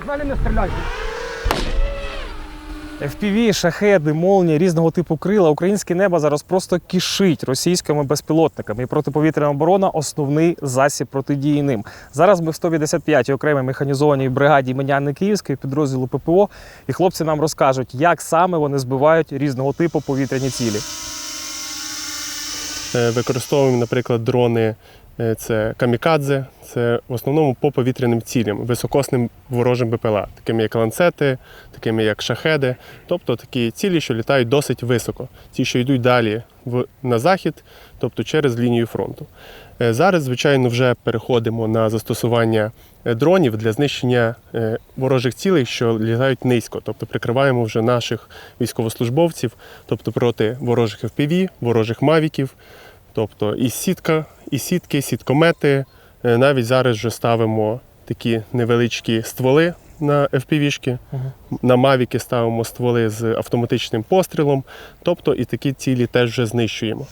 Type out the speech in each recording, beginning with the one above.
з мене не стріляйте. FPV, шахеди, молнії, різного типу крила. Українське небо зараз просто кишить російськими безпілотниками. І протиповітряна оборона основний засіб протидії ним. Зараз ми в 155-й окремій механізованій бригаді імені Анни Київської підрозділу ППО, і хлопці нам розкажуть, як саме вони збивають різного типу повітряні цілі. Е, Використовуємо, наприклад, дрони це камікадзе, це в основному по повітряним цілям, високосним ворожим БПЛА, такими як ланцети, такими як шахеди, тобто такі цілі, що літають досить високо, ті, що йдуть далі в, на захід, тобто через лінію фронту. Е, Зараз, звичайно, вже переходимо на застосування е, дронів для знищення е, ворожих цілей, що літають низько, тобто прикриваємо вже наших військовослужбовців, тобто проти ворожих FPV, ворожих мавіків, тобто і сітка, і сітки, і сіткомети. Е, Навіть зараз вже ставимо такі невеличкі стволи на FPV-шки. На мавіки ставимо стволи з автоматичним пострілом, тобто і такі цілі теж вже знищуємо.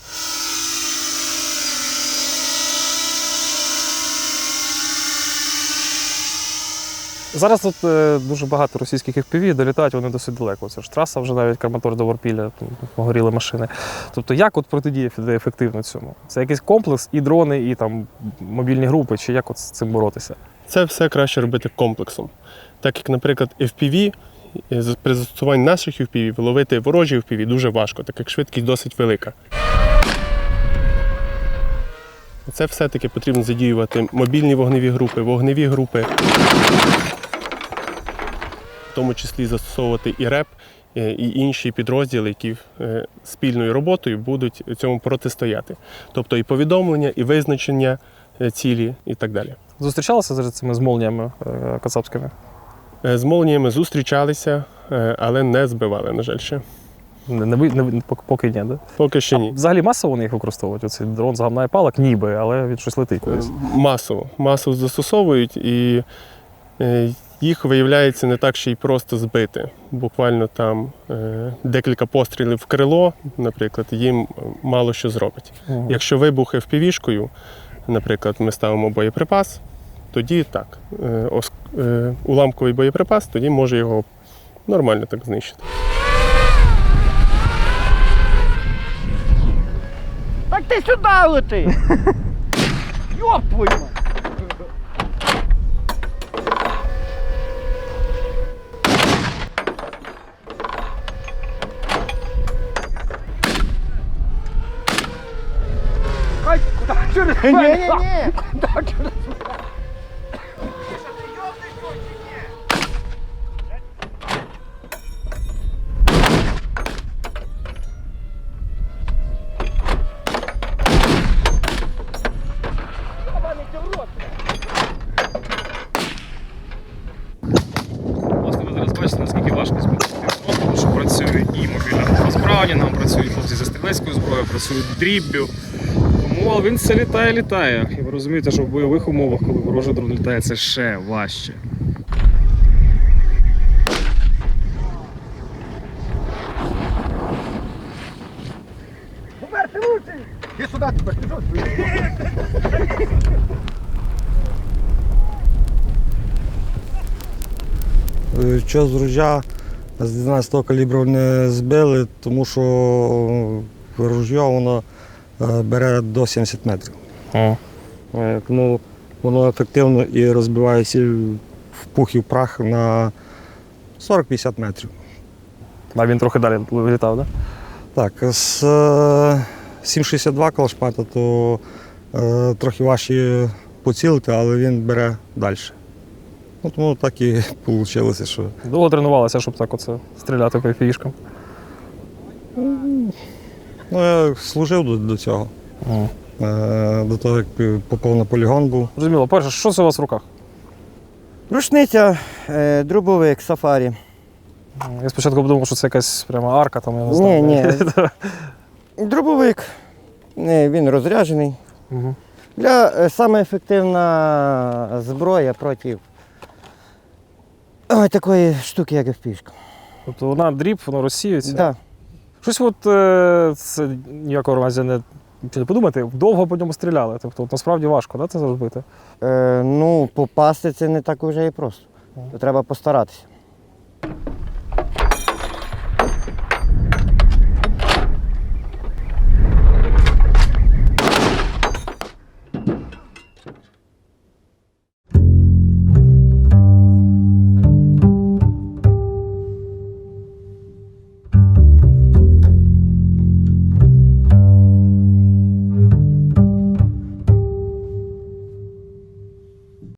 Зараз тут е, дуже багато російських FPV, долітають вони досить далеко. Це ж траса вже навіть Краматор до Ворпіля, там горіли машини. Тобто, як от протидія ефективно цьому? Це якийсь комплекс і дрони, і там мобільні групи, чи як от з цим боротися? Це все краще робити комплексом. Так як, наприклад, FPV, е, при застосуванні наших FPV ловити ворожі FPV дуже важко, так як швидкість досить велика. Це все-таки потрібно задіювати мобільні вогневі групи, вогневі групи, тому числі застосовувати і РЕП, е, і інші підрозділи, які е, спільною роботою будуть цьому протистояти. Тобто і повідомлення, і визначення е, цілі, і так далі. Зустрічалися з цими з молніями е, кацапськими? З молніями зустрічалися, але не збивали, на жаль, ще. Не, не, не, поки- ні, да? Поки що ні. Взагалі масово вони їх використовують. Оцей дрон з гамна і палок, ніби, але він щось летить кудись. Масово. Масово застосовують і їх виявляється не так ще й просто збити. Буквально там е, декілька пострілів в крило, наприклад, їм мало що зробить. Якщо вибух FPV-шкою, наприклад, ми ставимо боєприпас, тоді так. е, е, Уламковий боєприпас, тоді може його нормально так знищити. Так ти сюди лети! Йоп твою мать! Через мене? Ні-ні-ні. Власне, ви зараз бачите, наскільки важко збити тому що працює і мобільна група з працюють хлопці зі стрілецькою зброєю, працюють дріббю. Тому він це літає, літає. І ви розумієте, що в бойових умовах, коли ворожий дрон літає, це ще важче. Іди сюди тепер, ти що? Е, з ружя з 12 калібру не збили, тому що е, ружьо воно бере до 70 метрів. О. Е, Тому воно ефективно і розбиває сіль в пух і в прах на 40-50 метрів. А він трохи далі вилітав, так? Так, з е, 7,62 калашмата, то е, трохи важче поцілити, але він бере далі. Ну, тому так і вийшло, що Довго тренувалися, щоб так оце стріляти по фішкам. Ну, я служив до, до цього. Е, До того, як попав на полігон був. Зрозуміло, перше, що це у вас в руках? Рушниця, е, дробовик, сафарі. Я спочатку подумав, що це якась прямо арка, там я не знаю. ні. Дробовик. е, Він розряджений. Мгм. Для е, саме ефективна зброя проти ой, такої штуки, як FPV. Тобто вона дріб, воно розсіюється. Да. Щось от е, це ніякого разі не, подумати, довго по ньому стріляли. Тобто от, насправді важко, да, це зробити? Е, ну, попасти це не так уже і просто. то треба постаратися.